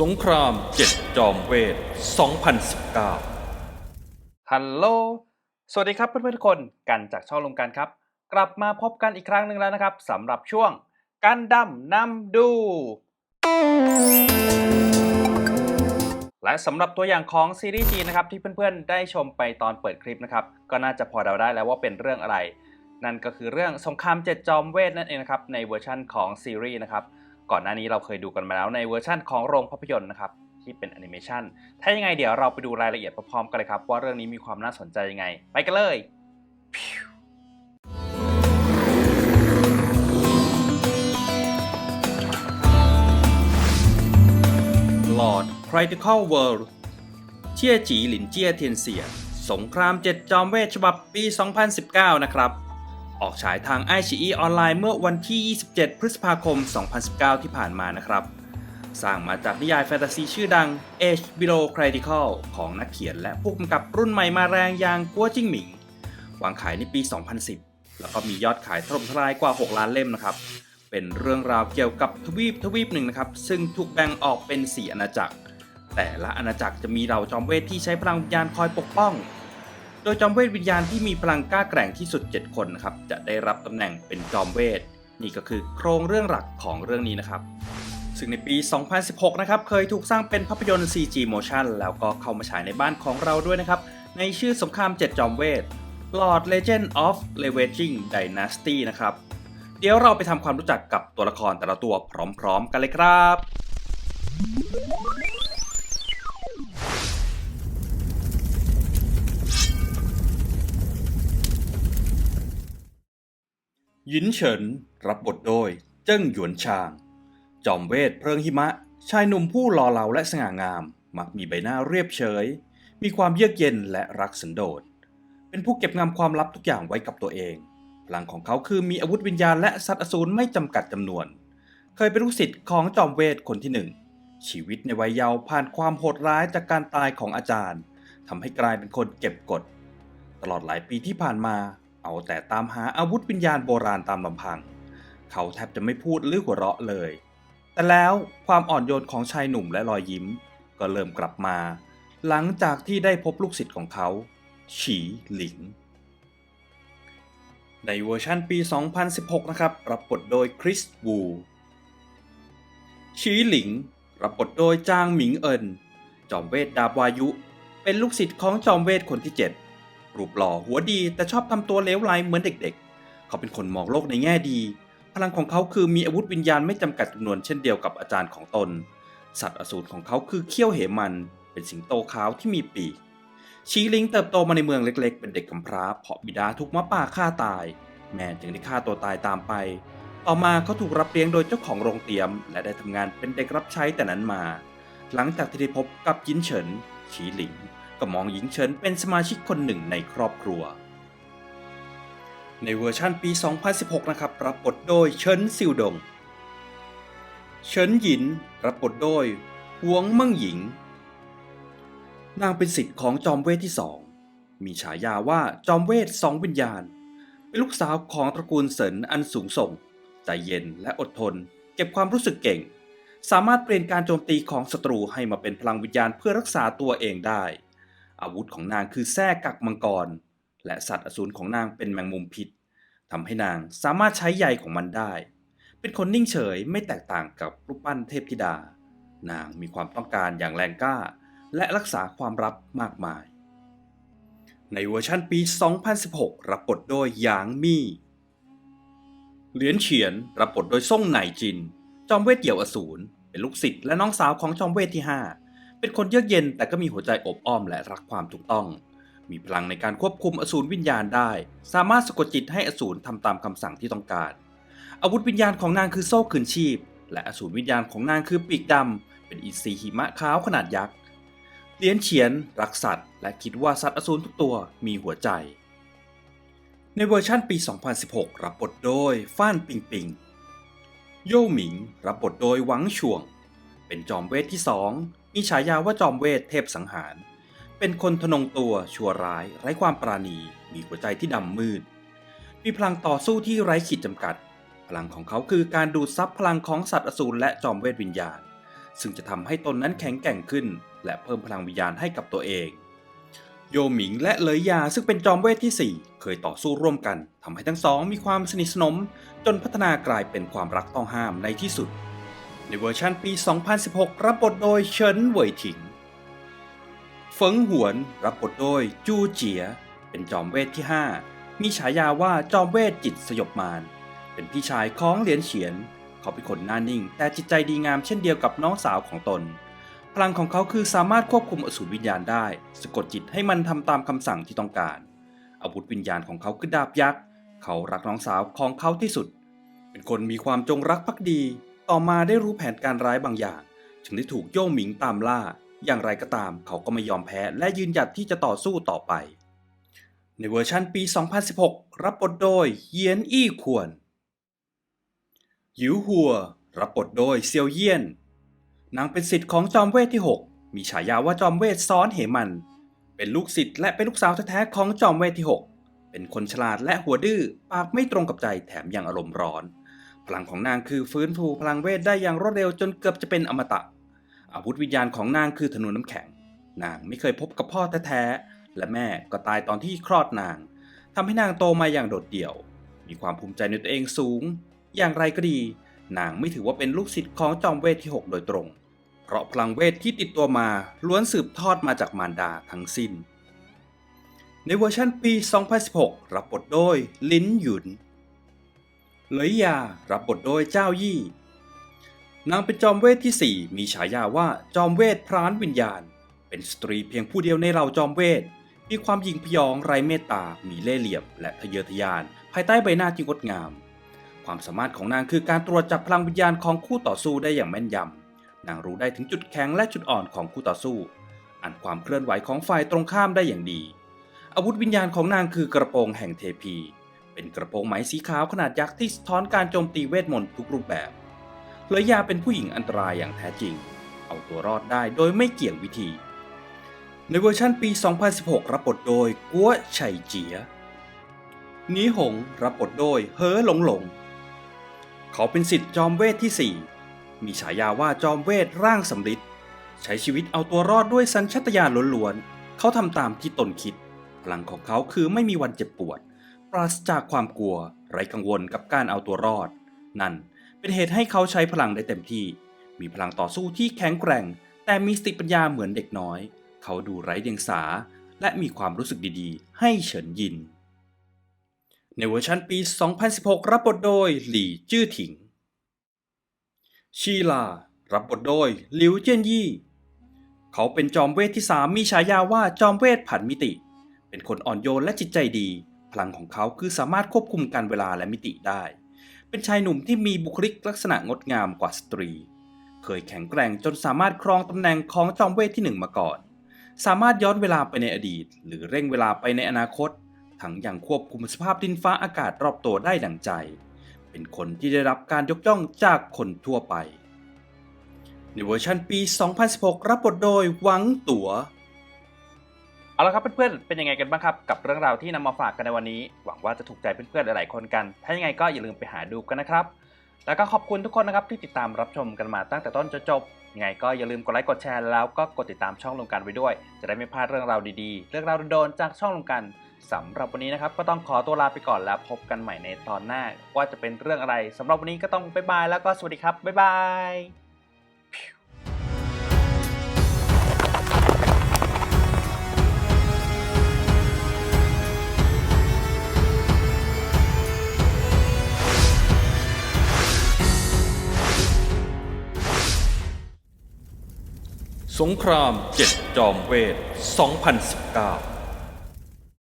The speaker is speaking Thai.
สงครามเจ็ดจอมเวท 2019 ฮัลโหล สวัสดีครับเพื่อนๆทุกคน กันจากช่องลมกันครับ กลับมาพบกันอีกครั้งหนึ่งแล้วนะครับสำหรับช่วงกันดั้มนำดู และสำหรับตัวอย่างของซีรีส์จีนนะครับที่เพื่อนๆ ได้ชมไปตอนเปิดคลิปนะครับ ก็น่าจะพอเดาได้แล้วว่าเป็นเรื่องอะไร นั่นก็คือเรื่องสงครามเจ็ดจอมเวทนั่นเองนะครับในเวอร์ชั่นของซีรีส์นะครับ ก่อนหน้านี้เราเคยดูกันมาแล้วในเวอร์ชั่นของโรงภาพยนตร์นะครับที่เป็นแอนิเมชันถ้ายังไงเดี๋ยวเราไปดูรายละเอียดพร้อมๆกันเลยครับ ว่าเรื่องนี้มีความน่าสนใจยังไง ไปกันเลยพิวลอด Critical World เชี่ยจีหลินเจียเทียนเสีย สงครามเจ็ดจอมเวทฉบับปี 2019 นะครับ ออกฉายทาง i อ e ออนไลน์เมื่อวันที่ 27 พฤษภาคม 2019 ที่ผ่านมานะครับ สร้างมาจากนิยายแฟนตาซีชื่อดัง Age Below Critical ของนักเขียนและผู้กำกับรุ่นใหม่มาแรงอย่างกัวจิ้งหมิง วางขายในปี 2010 แล้วก็มียอดขายถล่มทลายกว่า 6 ล้านเล่มนะครับ เป็นเรื่องราวเกี่ยวกับทวีปทวีปหนึ่งนะครับ ซึ่งถูกแบ่งออกเป็น 4 อาณาจักร แต่ละอาณาจักรจะมีเหล่าจอมเวทที่ใช้พลังวิญญาณคอยปกป้อง โดยจอมเวทวิญญาณที่มีพลังกล้าแกร่งที่สุด 7 คนนะครับจะได้รับตำแหน่งเป็นจอมเวท นี่ก็คือโครงเรื่องหลักของเรื่องนี้นะครับ ซึ่งในปี 2016 นะครับเคยถูกสร้างเป็นภาพยนตร์ CG Motion แล้วก็เข้ามาฉายในบ้านของเราด้วยนะครับ ในชื่อสงคราม 7 จอมเวท Lord Legend of Ravaging Dynasty นะครับ เดี๋ยวเราไปทำความรู้จักกับตัวละครแต่ละตัวพร้อม ๆ กันเลยครับ ยินเฉิน รับบทโดย เจิ้งหยวนชาง จอมเวทเพลิงหิมะ ชายหนุ่มผู้หล่อเหลาและสง่างาม มักมีใบหน้าเรียบเฉย มีความเยือกเย็นและรักสันโดษ เป็นผู้เก็บงำความลับทุกอย่างไว้กับตัวเอง พลังของเขาคือมีอาวุธวิญญาณและสัตว์อสูรไม่จำกัดจำนวน เคยเป็นลูกศิษย์ของจอมเวทคนที่หนึ่ง ชีวิตในวัยเยาว์ผ่านความโหดร้ายจากการตายของอาจารย์ทำให้กลายเป็นคนเก็บกด ตลอดหลายปีที่ผ่านมา เอาแต่ตามหาอาวุธวิญญาณโบราณตามลำพัง เขาแทบจะไม่พูดหรือหัวเราะเลย แต่แล้วความอ่อนโยนของชายหนุ่มและรอยยิ้ม ก็เริ่มกลับมา หลังจากที่ได้พบลูกศิษย์ของเขา ฉีหลิง ในเวอร์ชันปี 2016 นะครับ รับบทโดยคริสวูชีหลิง รับบทโดยจางหมิงเอิน จอมเวทดาบวายุ เป็นลูกศิษย์ของจอมเวทคนที่ 7 รูปหล่อหัวดีแต่ชอบทำตัวเลวไหลเหมือนเด็กๆ เขาเป็นคนมองโลกในแง่ดี พลังของเขาคือมีอาวุธวิญญาณไม่จำกัดจำนวนเช่นเดียวกับอาจารย์ของตน สัตว์อสูรของเขาคือเขี้ยวเหมัน เป็นสิงโตขาวที่มีปีก ชีลิงเติบโตมาในเมืองเล็กๆ เป็นเด็กกำพร้าเพราะบิดาถูกมาป่าฆ่าตาย แม่จึงได้ฆ่าตัวตายตามไป ต่อมาเขาถูกรับเลี้ยงโดยเจ้าของโรงเตียม และได้ทำงานเป็นเด็กรับใช้แต่นั้นมา หลังจากที่ได้พบกับยินเฉินชีหลิง ก็มองหญิงเฉินเป็นสมาชิกคนหนึ่งในครอบครัว ในเวอร์ชั่นปี 2016 นะครับ รับบทโดยเฉินซิวดง เฉินหยิน รับบทโดยหวงมั่งหญิง นางเป็นสิทธิ์ของจอมเวทที่สอง มีฉายาว่าจอมเวทสองวิญญาณ เป็นลูกสาวของตระกูลเสินอันสูงส่ง ใจเย็นและอดทน เก็บความรู้สึกเก่งสามารถเปลี่ยนการโจมตีของศัตรูให้มาเป็นพลังวิญญาณเพื่อรักษาตัวเองได้ อาวุธของนางคือแส้กักมังกร และสัตว์อสูรของนางเป็นแมงมุมพิษทำให้นางสามารถใช้ใยของมันได้ เป็นคนนิ่งเฉยไม่แตกต่างกับรูปปั้นเทพธิดา นางมีความต้องการอย่างแรงกล้า และรักษาความลับมากมาย ในเวอร์ชั่นปี 2016 รับบทโดยหยางมี่เหรียญเฉียนรับบทโดยซ่งไหนจิน จอมเวทเดี่ยวอสูรเป็นลูกศิษย์และน้องสาวของจอมเวทที่5 เป็นคนเยือกเย็นแต่ก็มีหัวใจอบอ้อมและรักความถูกต้อง มีพลังในการควบคุมอสูรวิญญาณได้ สามารถสะกดจิตให้อสูรทำตามคำสั่งที่ต้องการ อาวุธวิญญาณของนางคือโซ่คืนชีพ และอสูรวิญญาณของนางคือปีกดำเป็นอินทรีหิมะขาวขนาดยักษ์เลี้ยนเฉียน รักสัตว์ และคิดว่าสัตว์อสูรทุกตัวมีหัวใจ ในเวอร์ชั่นปี 2016 รับบทโดยฟ้านปิงปิง โย่หมิง รับบทโดยหวังช่วง เป็นจอมเวทที่สอง มีฉายาว่าจอมเวทเทพสังหาร เป็นคนทนงตัวชั่วร้าย ไร้ความปราณี มีหัวใจที่ดำมืด มีพลังต่อสู้ที่ไร้ขีดจำกัด พลังของเขาคือการดูดซับพลังของสัตว์อสูรและจอมเวทวิญญาณ ซึ่งจะทำให้ตนนั้นแข็งแกร่งขึ้น และเพิ่มพลังวิญญาณให้กับตัวเอง โยหมิงและเลยยาซึ่งเป็นจอมเวทที่ 4 เคยต่อสู้ร่วมกันทำให้ทั้งสองมีความสนิทสนม จนพัฒนากลายเป็นความรักต้องห้ามในที่สุด ในเวอร์ชันปี 2016 รับบทโดยเฉินเหวยถิงเฟิงหวนรับบทโดยจูเจีย เป็นจอมเวทที่ 5 มีฉายาว่าจอมเวทจิตสยบมาร เป็นพี่ชายของเหรียญเฉียน เขาเป็นคนหน้านิ่ง แต่จิตใจดีงามเช่นเดียวกับน้องสาวของตน พลังของเขาคือสามารถควบคุมอสูรวิญญาณได้ สะกดจิตให้มันทำตามคำสั่งที่ต้องการ อาวุธวิญญาณของเขาคือดาบยักษ์ เขารักน้องสาวของเขาที่สุด เป็นคนมีความจงรักภักดี ต่อมาได้รู้แผนการร้ายบางอย่างจึงได้ถูกโย่หมิงตามล่า อย่างไรก็ตามเขาก็ไม่ยอมแพ้และยืนหยัดที่จะต่อสู้ต่อไป ในเวอร์ชันปี 2016 รับบทโดยเยียนอี้ควรหยิวหัว รับบทโดยเซียวเยี่ยน นางเป็นสิทธิ์ของจอมเวทที่ 6 มีฉายาว่าจอมเวทซ้อนเหมัน เป็นลูกศิษย์และเป็นลูกสาวแท้ๆของจอมเวทที่ 6 เป็นคนฉลาดและหัวดื้อ ปากไม่ตรงกับใจแถมยังอารมณ์ร้อน พลังของนางคือฟื้นฟูพลังเวทได้อย่างรวดเร็วจนเกือบจะเป็นอมตะ อาวุธวิญญาณของนางคือธนูน้ำแข็ง นางไม่เคยพบกับพ่อแท้ๆและแม่ก็ตายตอนที่คลอดนางทำให้นางโตมาอย่างโดดเดี่ยว มีความภูมิใจในตัวเองสูง อย่างไรก็ดี นางไม่ถือว่าเป็นลูกศิษย์ของจอมเวทที่ 6 โดยตรง เพราะพลังเวทที่ติดตัวมาล้วนสืบทอดมาจากมารดาทั้งสิ้น ในเวอร์ชันปี 2016 รับบทโดย ลินหยุน เหลยยารับบทโดยเจ้ายี่ นางเป็นจอมเวทที่ 4 มีฉายาว่าจอมเวทพรานวิญญาณ เป็นสตรีเพียงผู้เดียวในเหล่าจอมเวท มีความหยิ่งพยองไร้เมตตา มีเล่ห์เหลี่ยม และทะเยอทะยาน ภายใต้ใบหน้าที่งดงาม ความสามารถของนางคือการตรวจจับพลังวิญญาณของคู่ต่อสู้ได้อย่างแม่นยำ นางรู้ได้ถึงจุดแข็งและจุดอ่อนของคู่ต่อสู้ อ่านความเคลื่อนไหวของฝ่ายตรงข้ามได้อย่างดี อาวุธวิญญาณของนางคือกระโปรงแห่งเทพี เป็นกระโปรงไหมสีขาวขนาดยักษ์ที่สะท้อนการโจมตีเวทมนต์ทุกรูปแบบเลยยาเป็นผู้หญิงอันตรายอย่างแท้จริง เอาตัวรอดได้โดยไม่เกี่ยงวิธี ในเวอร์ชันปี 2016 รับบทโดยกัวไฉเจียนีหงรับบทโดยเฮอหลงหลง เขาเป็นสิทธิ์จอมเวทที่ 4 มีฉายาว่าจอมเวทร่างสำริดใช้ชีวิตเอาตัวรอดด้วยสัญชาตญาณล้วนๆ เขาทำตามที่ตนคิด พลังของเขาคือไม่มีวันเจ็บปวด ปราศจากความกลัว ไร้กังวลกับการเอาตัวรอด นั่นเป็นเหตุให้เขาใช้พลังได้เต็มที่ มีพลังต่อสู้ที่แข็งแกร่ง แต่มีสติปัญญาเหมือนเด็กน้อย เขาดูไร้เดียงสา และมีความรู้สึกดีๆ ให้เฉินยิน ในเวอร์ชันปี 2016 รับบทโดยหลี่จื้อถิง ชีลา รับบทโดยหลิวเจี้ยนยี่ เขาเป็นจอมเวทที่3มีฉายาว่าจอมเวทผันมิติ เป็นคนอ่อนโยนและจิตใจดี พลังของเขาคือสามารถควบคุมการเวลาและมิติได้ เป็นชายหนุ่มที่มีบุคลิกลักษณะงดงามกว่าสตรี เคยแข็งแกร่งจนสามารถครองตำแหน่งของจอมเวทที่หนึ่งมาก่อน สามารถย้อนเวลาไปในอดีต หรือเร่งเวลาไปในอนาคต ทั้งยังควบคุมสภาพดินฟ้าอากาศรอบตัวได้ดังใจ เป็นคนที่ได้รับการยกย่องจากคนทั่วไปในเวอร์ชันปี 2016 รับบทโดยหวังตัว เอาละครับเพื่อนๆ เป็นยังไงกันบ้างครับ กับเรื่องราวที่นำมาฝากกันในวันนี้ หวังว่าจะถูกใจเพื่อนๆ หลายๆ คนกัน ถ้ายังไงก็อย่าลืมไปหาดูกันนะครับ แล้วก็ขอบคุณทุกคนนะครับที่ติดตามรับชมกันมาตั้งแต่ต้นจนจบ ยังไงก็อย่าลืมกดไลค์กดแชร์แล้วก็กดติดตามช่องลงกันไว้ด้วย จะได้ไม่พลาดเรื่องราวดีๆ เรื่องราวโดนๆจากช่องลงกันสำหรับวันนี้นะครับก็ต้องขอตัวลาไปก่อนแล้วพบกันใหม่ในตอนหน้า ว่าจะเป็นเรื่องอะไรสำหรับวันนี้ก็ต้องบ๊ายบายแล้วก็สวัสดีครับบ๊ายบาย สงครามเจ็ดจอมเวท 2019